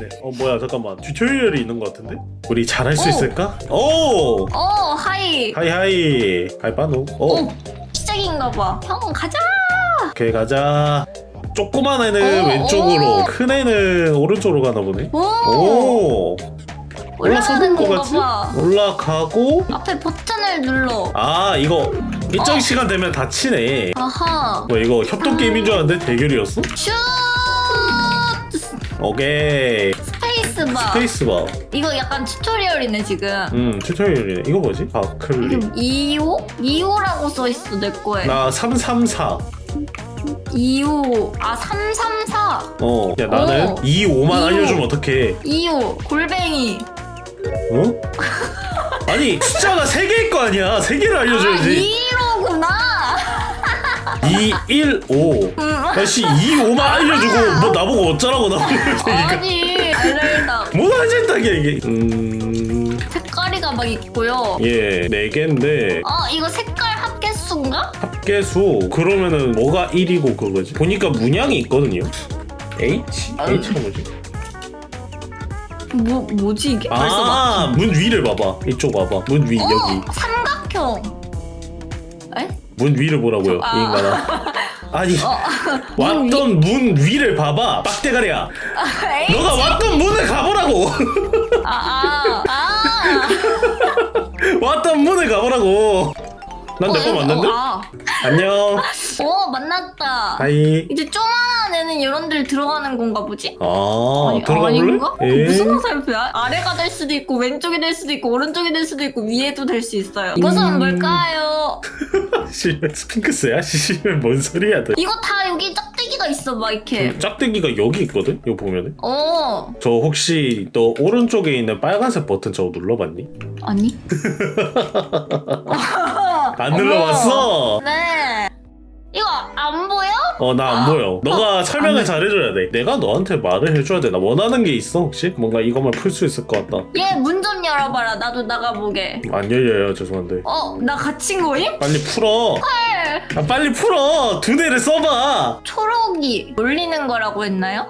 네. 어 뭐야 잠깐만 튜토리얼이 있는 것 같은데? 우리 잘할 수 오. 있을까? 오! 어 하이. 하이 하이 하이 빠노 오 오 시작인가 봐. 형 가자. 오케이 가자 조그만 애는 오, 왼쪽으로 오. 큰 애는 오른쪽으로 가나 보네 오. 오 올라서는 올라가는 거 건가 같지? 봐. 올라가고 앞에 버튼을 눌러. 아 이거 일정 어. 시간 되면 다치네 아하. 뭐 이거 협동 게임인 줄 알았는데 대결이었어? 슛. 오케이 스페이스 바. 스페이스바 이거 약간 튜토리얼이네 지금. 음 튜토리얼이네 이거 뭐지? 아 클릭 2호? 2호라고 써 있어 내 거에. 나 334. 2호. 아 334. 어. 야, 나는 오. 2, 5만 이오. 알려주면 어떡해. 2호. 골뱅이. 어? 아니, 숫자가 3개일 거 아니야. 3개를 알려줘야지. 아 2호구나. 2, 1, 5. 음. 아씨, 2, 5만 알려주고, 뭐 나보고 어쩌라고 나보고. 아니 알겠다게, 이게. 음. 색깔이가 막 있고요. 예, 4개인데. 어 이거 색깔 합계수인가? 합계수. 그러면은 뭐가 1이고 그거지? 보니까 문양이 있거든요. H? 아. H가 뭐지? 뭐 뭐지 이게? 벌써 막. 아, 문 위를 봐봐. 이쪽 봐봐. 문 위, 어 여기. 삼각형. 에? 문 위를 보라고요, 아. 이 인간아. 아니, 어. 왔던 문 위를 봐봐. 빡대가리야. 에이. 너가 왔던 문을 가보라고. 아 아. 아. 왔던 문을 가보라고. 난 내 거 어, 맞는데? 어, 아. 안녕. 어 만났다. 하이. 이제 쪼만한 애는 이런 데를 들어가는 건가 보지? 아, 아니, 들어가 볼래? 아닌가? 어, 에? 무슨 화살표야? 아래가 될 수도 있고 왼쪽이 될 수도 있고 오른쪽이 될 수도 있고 위에도 될 수 있어요. 이것은 음. 뭘까요? 씨, 스핑크스야? 씨, 뭔 소리야, 너. 이거 다 여기 짝대기가 있어 막 이렇게. 짝대기가 여기 있거든? 이거 보면은. 어 저 혹시 너 오른쪽에 있는 빨간색 버튼 저거 눌러봤니? 아니? 안 어머. 눌러봤어? 네. 어, 나 안 보여. 너가 설명을 안 돼. 잘해줘야 돼. 내가 너한테 말을 해줘야 돼. 나 원하는 게 있어, 혹시? 뭔가 이것만 풀 수 있을 것 같다. 얘 문 좀 열어봐라. 나도 나가보게. 안 열려요, 죄송한데. 어, 나 갇힌 거임? 빨리 풀어. 헐. 아, 빨리 풀어. 두뇌를 써봐. 초록이 올리는 거라고 했나요?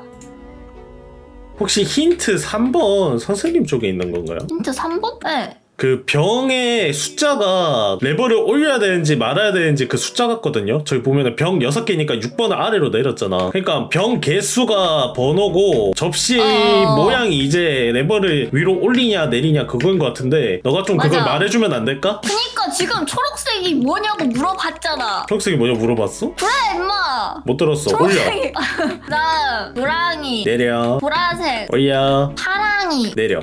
혹시 힌트 3번 선생님 쪽에 있는 건가요? 힌트 3번? 네. 그 병의 숫자가 레벨을 올려야 되는지 말아야 되는지 그 숫자 같거든요. 저기 보면은 병 6개니까 6번을 아래로 내렸잖아. 그러니까 병 개수가 번호고 접시 어. 모양이 이제 레벨을 위로 올리냐 내리냐 그거인 것 같은데 너가 좀 그걸 맞아. 말해주면 안 될까? 그니까 지금 초록색이 뭐냐고 물어봤잖아. 초록색이 뭐냐 물어봤어? 그래, 임마. 못 들었어. 올려. 초록색이. 나 노랑이, 내려. 보라색, 올려. 파랑이. 내려.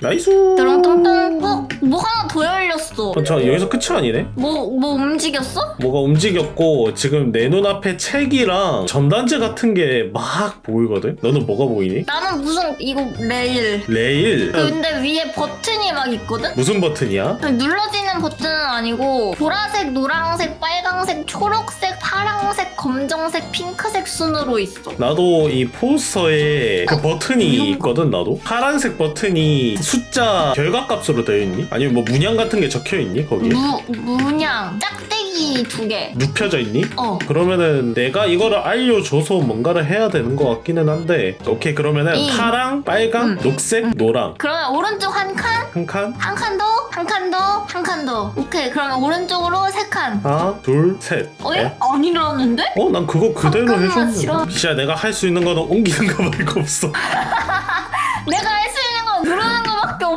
나이스. 뚜렁뚱뚱. 어? 뭐 하나 더 열렸어. 어, 저 여기서 끝이 아니네? 뭐, 뭐 움직였어? 뭐가 움직였고 지금 내 눈앞에 책이랑 전단지 같은 게 막 보이거든? 너는 뭐가 보이니? 나는 무슨 이거 레일. 레일 근데 위에 버튼이 막 있거든? 무슨 버튼이야? 눌러지는 버튼은 아니고 보라색, 노란색, 빨강색, 초록색, 파랑색, 검정색, 핑크색 순으로 있어. 나도 이 포스터에 그 버튼이 이런 거. 있거든 나도 파란색 버튼이 숫자 결과값으로 되어 있니? 아니면 뭐 문양 같은 게 적혀 있니 거기에? 무, 문양, 짝대 기두 개. 눕혀져 있니? 어. 그러면은 내가 이거를 알려줘서 뭔가를 해야 되는 것 같기는 한데 오케이 그러면은 이. 파랑, 빨강, 음. 녹색, 노랑 그러면 오른쪽 한 칸, 한 칸? 한 칸 더, 한 칸 더, 한 칸 더. 오케이. 그러면 오른쪽으로 세 칸. 하나, 둘, 셋 어? 네? 아니라는데? 어? 난 그거 그대로 잠깐만, 해줬는데 싫어. 내가 할 수 있는 거는 옮기는 거 말고 없어 내가 할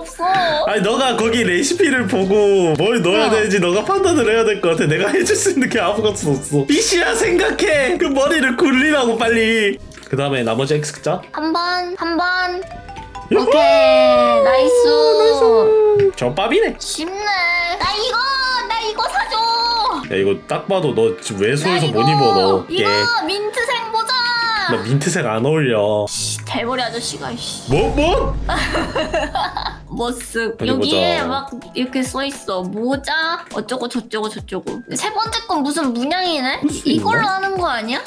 없어. 아니 너가 거기 레시피를 보고 뭘 넣어야 어. 되는지 너가 판단을 해야 될 것 같아 내가 해줄 수 있는 게 아무것도 없어 비시야 생각해 그 머리를 굴리라고 빨리 그 다음에 나머지 X자 한 번, 한 번. 야호! 오케이. 나이스. 저 밥이네 쉽네. 나 이거, 나 이거 사줘. 야 이거 딱 봐도 너 지금 외소에서 나못 입어 너 이거 얘. 민트색 모자. 나 민트색 안 어울려 씨, 대머리 아저씨가 씨. 뭐? 뭐? 머쓱 어디 여기에 보자. 막 이렇게 써 있어 모자 어쩌고 저쩌고 저쩌고 세 번째 건 무슨 문양이네 무슨 이걸로 문양? 하는 거 아니야?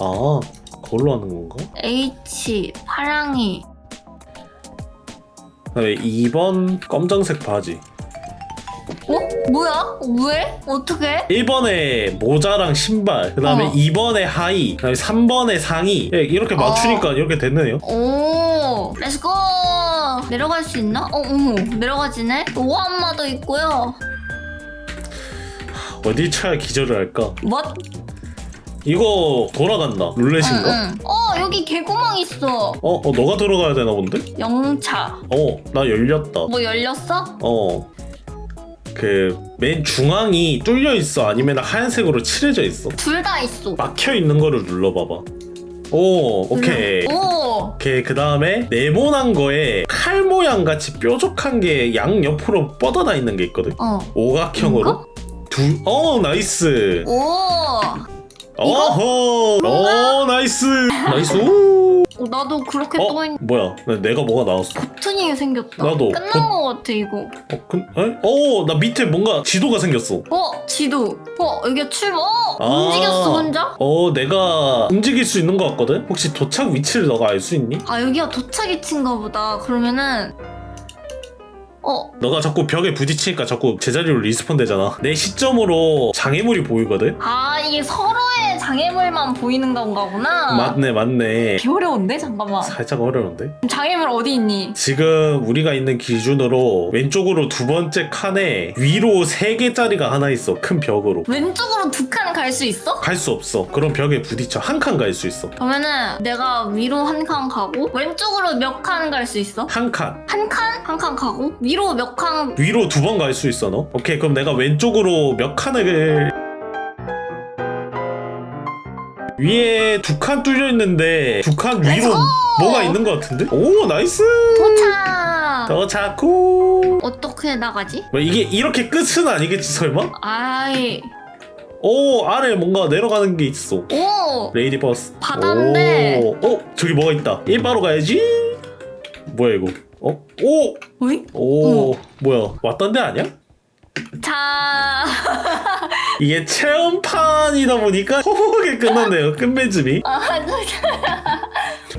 아 그걸로 하는 건가? H 파랑이 그다음에 2번 검정색 바지 어? 뭐야? 왜? 어떻게? 1번에 모자랑 신발, 그 다음에 어. 2번에 하의, 그 다음에 3번에 상의. 예, 이렇게 맞추니까 어. 이렇게 됐네요. 오, 렛츠고! 내려갈 수 있나? 어, 어머, 내려가지네? 오한마도 있고요. 어디 쳐야 기절을 할까? 뭐? 이거 돌아간다. 룰렛인가? 응, 응. 어, 여기 개구멍 있어. 어, 어, 너가 들어가야 되나 본데? 영차. 어, 나 열렸다. 뭐 열렸어? 어. 그, 맨 중앙이 뚫려 있어? 아니면 하얀색으로 칠해져 있어? 둘 다 있어. 막혀 있는 거를 눌러봐봐. 오, 오케이. 오, 오케이, 그 다음에 네모난 거에 칼 모양 같이 뾰족한 게 양 옆으로 뻗어나 있는 게 있거든? 어. 오각형으로? 두, 어, 나이스. 오. 어허, 어, 나이스. 나이스. 오. 어, 나도 그렇게 어, 떠있 뭐야? 내가 뭐가 나왔어? 버튼이 생겼다. 나도. 끝난 버- 거 같아, 이거. 어, 근, 에? 어, 나 밑에 뭔가 지도가 생겼어. 어, 지도. 어, 여기 출발. 어, 아. 움직였어, 혼자? 어, 내가 움직일 수 있는 것 같거든? 혹시 도착 위치를 너가 알 수 있니? 아, 여기가 도착이친가 보다. 그러면은, 어, 너가 자꾸 벽에 부딪히니까 자꾸 제자리로 리스폰 되잖아. 내 시점으로 장애물이 보이거든? 아, 이게 서로의 장애물만 보이는 건가 보나? 맞네, 맞네. 개 어려운데? 잠깐만. 살짝 어려운데? 장애물 어디 있니? 지금 우리가 있는 기준으로 왼쪽으로 두 번째 칸에 위로 세 개짜리가 하나 있어. 큰 벽으로. 왼쪽으로 두 칸 갈 수 있어? 갈 수 없어. 그럼 벽에 부딪혀. 한 칸 갈 수 있어. 그러면은 내가 위로 한 칸 가고 왼쪽으로 몇 칸 갈 수 있어? 한 칸. 한 칸? 한 칸 가고 위로 몇 칸? 위로 두 번 갈 수 있어, 너? 오케이, 그럼 내가 왼쪽으로 몇 칸을. 위에 두 칸 뚫려 있는데 두 칸 위로 뭐가 있는 것 같은데? 오 나이스 도착! 더 자꾸 어떻게 나가지? 뭐 이게 이렇게 끝은 아니겠지 설마? 아이 오 아래 뭔가 내려가는 게 있어 오! 레이디 버스 바다인데. 오, 어 저기 뭐가 있다 이 바로 가야지 뭐야 이거 어? 오! 어이? 오 뭐야 왔던 데 아니야? 자 이게 체험판이다 보니까 허무하게 끝났네요 끝맺음이. 아,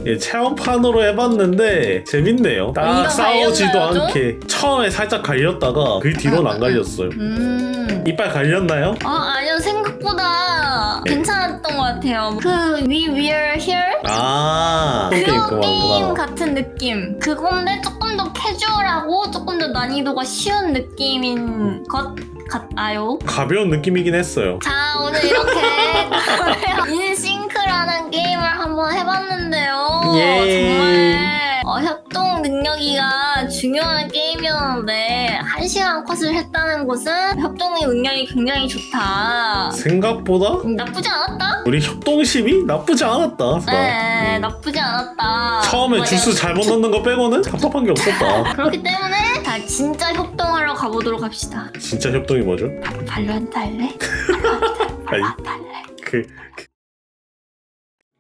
예, 체험판으로 해봤는데 재밌네요. 딱 이거 싸우지도 갈렸나요, 좀? 않게 처음에 살짝 갈렸다가 그 뒤로는 안 갈렸어요. 음. 이빨 갈렸나요? 아 아니요. 생각보다 네. 괜찮았던 것 같아요. 그 We We're Here? 아 그런 게임 같은 느낌. 그건데 조금 더 캐주얼하고 조금 더 난이도가 쉬운 느낌인 것 같아요. 가벼운 느낌이긴 했어요. 자 오늘 이렇게 인싱크라는 게임을 한번 해봤는데요. 예. 정말 어, 협동 능력이가 중요한 게임이었는데 한 시간 컷을 했다는 것은 협동의 능력이 굉장히 좋다 생각보다 음, 나쁘지 않았다? 우리 협동심이 나쁘지 않았다 네 음. 나쁘지 않았다 처음에 뭐, 주스 잘못 넣는 거 빼고는 답답한 게 없었다 그렇기 때문에 자 진짜 협동하러 가보도록 합시다 진짜 협동이 뭐죠? 발로한테 할래? 아니 발로한테 할래? 그, 그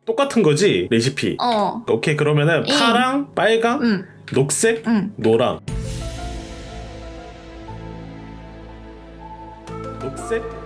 똑같은 거지? 레시피. 어. 오케이 그러면은 응. 파랑 빨강 응, 녹색 응. 노랑. 녹색